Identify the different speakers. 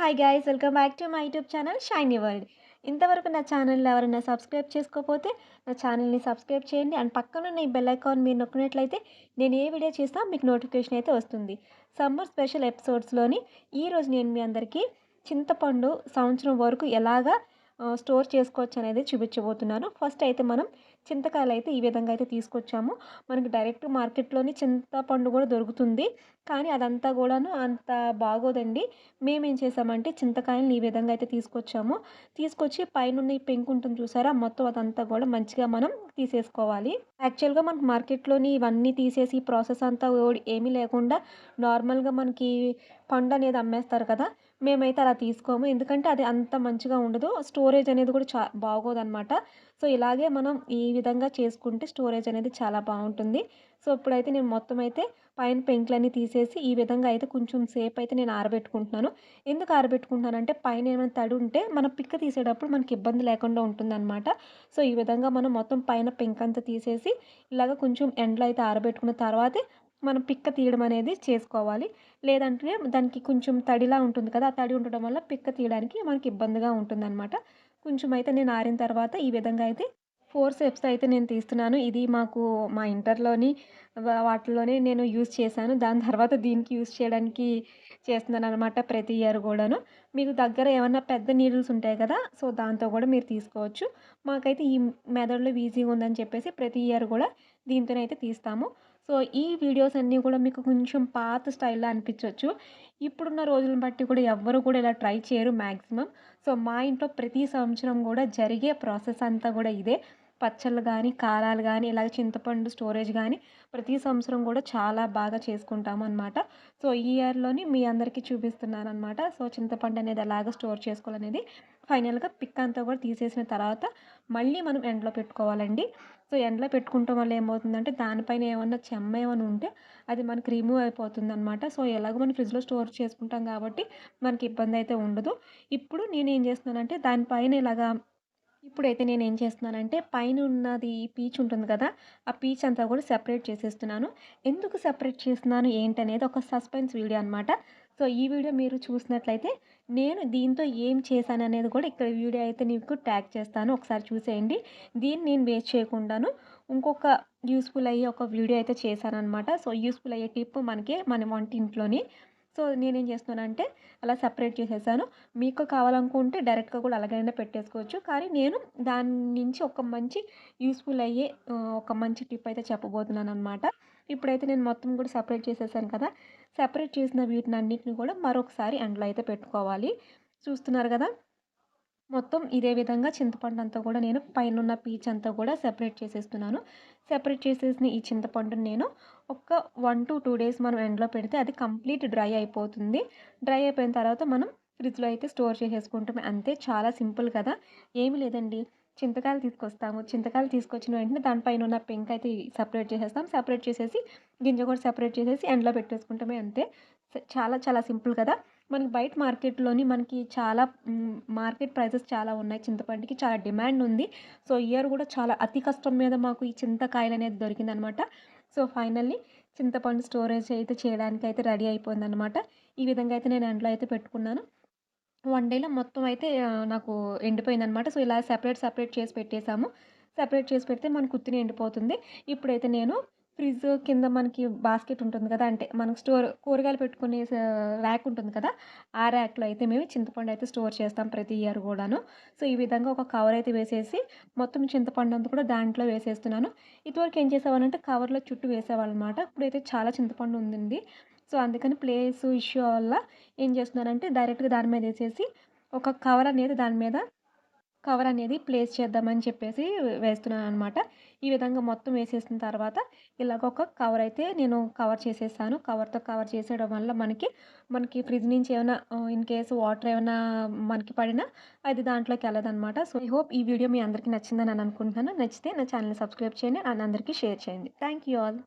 Speaker 1: Hi guys welcome back to my YouTube channel shiny world ఇంతవరకు నా channel ఎవరైనా subscribe చేసుకోకపోతే నా ఛానల్ని సబ్స్క్రైబ్ చేయండి. అండ్ పక్కన ఉన్న ఈ బెల్ ఐకాన్ మీరు నొక్కినట్లయితే నేను ఏ వీడియో చేసినా మీకు నోటిఫికేషన్ అయితే వస్తుంది. సమ్మర్ స్పెషల్ ఎపిసోడ్స్లోని ఈరోజు నేను మీ అందరికీ చింతపండు సంవత్సరం వరకు ఎలాగా స్టోర్ చేసుకోవచ్చు అనేది చూపించబోతున్నాను. ఫస్ట్ అయితే మనం చింతకాయలు అయితే ఈ విధంగా అయితే తీసుకొచ్చాము. మనకి డైరెక్ట్ మార్కెట్లోని చింతపండు కూడా దొరుకుతుంది. కానీ అదంతా కూడాను అంత బాగోదండి. మేము ఏం చేసామంటే చింతకాయలను ఈ విధంగా అయితే తీసుకొచ్చాము. తీసుకొచ్చి పైన ఈ పెంకు ఉంటుంది చూసారా? మొత్తం అదంతా కూడా మంచిగా మనం తీసేసుకోవాలి. యాక్చువల్గా మనకు మార్కెట్లోని ఇవన్నీ తీసేసి ప్రాసెస్ అంతా ఏమీ లేకుండా నార్మల్గా మనకి పండు అనేది అమ్మేస్తారు కదా? మేమైతే అలా తీసుకోము. ఎందుకంటే అది అంత మంచిగా ఉండదు. స్టోరేజ్ అనేది కూడా చా బాగోదన్నమాట. సో ఇలాగే మనం ఈ విధంగా చేసుకుంటే స్టోరేజ్ అనేది చాలా బాగుంటుంది. సో ఇప్పుడైతే నేను మొత్తం అయితే పైన పెంకులన్నీ తీసేసి ఈ విధంగా అయితే కొంచెం సేపు అయితే నేను ఆరబెట్టుకుంటున్నాను. ఎందుకు ఆరబెట్టుకుంటున్నానంటే పైన ఏమైనా తడి ఉంటే మనం పిక్క తీసేటప్పుడు మనకి ఇబ్బంది లేకుండా ఉంటుందన్నమాట. సో ఈ విధంగా మనం మొత్తం పైన పెంకంతా తీసేసి ఇలాగ కొంచెం ఎండలో అయితే ఆరబెట్టుకున్న తర్వాతే మనం పిక్క తీయడం అనేది చేసుకోవాలి. లేదంటే దానికి కొంచెం తడిలా ఉంటుంది కదా ఆ తడి ఉండడం వల్ల పిక్క తీయడానికి మనకి ఇబ్బందిగా ఉంటుందన్నమాట. కొంచెం అయితే నేను ఆరిన తర్వాత ఈ విధంగా అయితే ఫోర్ సెప్స్ అయితే నేను తీస్తున్నాను. ఇది మాకు మా ఇంటర్లోని వాటిలోనే నేను యూజ్ చేశాను. దాని తర్వాత దీనికి యూజ్ చేయడానికి చేస్తున్నాను అనమాట ప్రతి ఇయర్ కూడాను. మీకు దగ్గర ఏమన్నా పెద్ద నీడిల్స్ ఉంటాయి కదా సో దాంతో కూడా మీరు తీసుకోవచ్చు. మాకైతే ఈ మెథడ్లో ఈజీగా ఉందని చెప్పేసి ప్రతి ఇయర్ కూడా దీంతోనైతే తీస్తాము. సో ఈ వీడియోస్ అన్నీ కూడా మీకు కొంచెం పాత స్టైల్లో అనిపించవచ్చు ఇప్పుడున్న రోజులను బట్టి కూడా ఎవ్వరు కూడా ఇలా ట్రై చేయరు మ్యాక్సిమం సో మా ఇంట్లో ప్రతి సంవత్సరం కూడా జరిగే ప్రాసెస్ అంతా కూడా ఇదే. పచ్చళ్ళు కానీ కారాలు కానీ ఇలాగ చింతపండు స్టోరేజ్ కానీ ప్రతి సంవత్సరం కూడా చాలా బాగా చేసుకుంటాము అనమాట సో ఈ ఇయర్లోని మీ అందరికీ చూపిస్తున్నాను అనమాట సో చింతపండు అనేది ఎలాగ స్టోర్ చేసుకోవాలనేది ఫైనల్గా పిక్ అంతా కూడా తీసేసిన తర్వాత మళ్ళీ మనం ఎండలో పెట్టుకోవాలండి. సో ఎండలో పెట్టుకుంటాం వల్ల ఏమవుతుందంటే దానిపైన ఏమన్నా చెమ్మ ఏమైనా ఉంటే అది మనకి రిమూవ్ అయిపోతుంది అనమాట సో ఎలాగో మనం ఫ్రిడ్జ్లో స్టోర్ చేసుకుంటాం కాబట్టి మనకి ఇబ్బంది అయితే ఉండదు. ఇప్పుడు నేను ఏం చేస్తున్నానంటే దానిపైన ఇలాగా ఇప్పుడైతే నేను ఏం చేస్తున్నానంటే పైన ఉన్నది పీచ్ ఉంటుంది కదా ఆ పీచ్ అంతా కూడా సెపరేట్ చేసేస్తున్నాను. ఎందుకు సెపరేట్ చేస్తున్నాను ఏంటనేది ఒక సస్పెన్స్ వీడియో అనమాట సో ఈ వీడియో మీరు చూసినట్లయితే నేను దీంతో ఏం చేశాను అనేది కూడా ఇక్కడ వీడియో అయితే నీకు ట్యాగ్ చేస్తాను. ఒకసారి చూసేయండి. దీన్ని నేను వేస్ట్ చేయకుండాను ఇంకొక యూస్ఫుల్ అయ్యే ఒక వీడియో అయితే చేశాను అనమాట సో యూస్ఫుల్ అయ్యే టిప్ మనకి మన వంటింట్లోని సో నేనేం చేస్తున్నానంటే అలా సపరేట్ చేసేసాను. మీకు కావాలనుకుంటే డైరెక్ట్గా కూడా అలాగైనా పెట్టేసుకోవచ్చు. కానీ నేను దాని నుంచి ఒక మంచి యూస్ఫుల్ అయ్యే ఒక మంచి టిప్ అయితే చెప్పబోతున్నాను అనమాట ఇప్పుడైతే నేను మొత్తం కూడా సపరేట్ చేసేసాను కదా! సపరేట్ చేసిన వీటిని అన్నింటిని కూడా మరొకసారి ఎండలో అయితే పెట్టుకోవాలి. చూస్తున్నారు కదా! మొత్తం ఇదే విధంగా చింతపండు అంతా కూడా నేను పైన ఉన్న పీచ్ అంతా కూడా సెపరేట్ చేసేస్తున్నాను. సెపరేట్ చేసేసిన ఈ చింతపండుని నేను ఒక వన్ టు టూ డేస్ మనం ఎండలో పెడితే అది కంప్లీట్ డ్రై అయిపోతుంది. డ్రై అయిపోయిన తర్వాత మనం ఫ్రిడ్జ్లో అయితే స్టోర్ చేసేసుకుంటాం. అంతే చాలా సింపుల్ కదా. ఏమి లేదండి. చింతకాయలు తీసుకొస్తాము. చింతకాయలు తీసుకొచ్చిన వెంటనే దానిపైన ఉన్న పెంక అయితే సపరేట్ చేసేస్తాం. సపరేట్ చేసేసి గింజ కూడా సపరేట్ చేసేసి ఎండలో పెట్టేసుకుంటామే అంతే. చాలా చాలా సింపుల్ కదా. మనకి బయట మార్కెట్లోని మనకి చాలా మార్కెట్ ప్రైసెస్ చాలా ఉన్నాయి. చింతపండుకి చాలా డిమాండ్ ఉంది. సో ఇయర్ కూడా చాలా అతి కష్టం మీద మాకు ఈ చింతకాయలు అనేది దొరికిందనమాట. సో ఫైనల్లీ చింతపండు స్టోరేజ్ అయితే చేయడానికి అయితే రెడీ అయిపోయిందనమాట. ఈ విధంగా అయితే నేను ఎండలో అయితే పెట్టుకున్నాను. వన్ డేలో మొత్తం అయితే నాకు ఎండిపోయిందనమాట. సో ఇలా సెపరేట్ సెపరేట్ చేసి పెట్టేశాము. సెపరేట్ చేసి పెడితే మన కుత్తిని ఎండిపోతుంది. ఇప్పుడైతే నేను ఫ్రిడ్జ్ కింద మనకి బాస్కెట్ ఉంటుంది కదా అంటే మనకు స్టోర్ కూరగాయలు పెట్టుకునే ర్యాక్ ఉంటుంది కదా ఆ ర్యాక్లో అయితే మేము చింతపండు అయితే స్టోర్ చేస్తాం ప్రతి ఇయర్ కూడాను. సో ఈ విధంగా ఒక కవర్ అయితే వేసేసి మొత్తం చింతపండు అంతా కూడా దాంట్లో వేసేస్తున్నాను. ఇదివరకు ఏం చేసేవాళ్ళంటే కవర్లో చుట్టూ వేసేవాళ్ళనమాట. ఇప్పుడైతే చాలా చింతపండు ఉంది సో అందుకని ప్లేస్ ఇష్యూ వల్ల ఏం చేస్తున్నానంటే డైరెక్ట్గా దాని మీద వేసేసి ఒక కవర్ అనేది దాని మీద కవర్ అనేది ప్లేస్ చేద్దామని చెప్పేసి వేస్తున్నాను అనమాట ఈ విధంగా మొత్తం వేసేసిన తర్వాత ఇలాగ ఒక కవర్ అయితే నేను కవర్ చేసేసాను కవర్తో కవర్ చేసేయడం వల్ల మనకి మనకి ఫ్రిడ్జ్ నుంచి ఏమైనా ఇన్ కేసు వాటర్ ఏమైనా మనకి పడినా అది దాంట్లోకి వెళ్ళదనమాట సో ఐ హోప్ ఈ వీడియో మీ అందరికీ నచ్చిందని అనుకుంటున్నాను. నచ్చితే నా ఛానల్ సబ్స్క్రైబ్ చేయండి. అండ్ అందరికీ షేర్ చేయండి. Thank you all.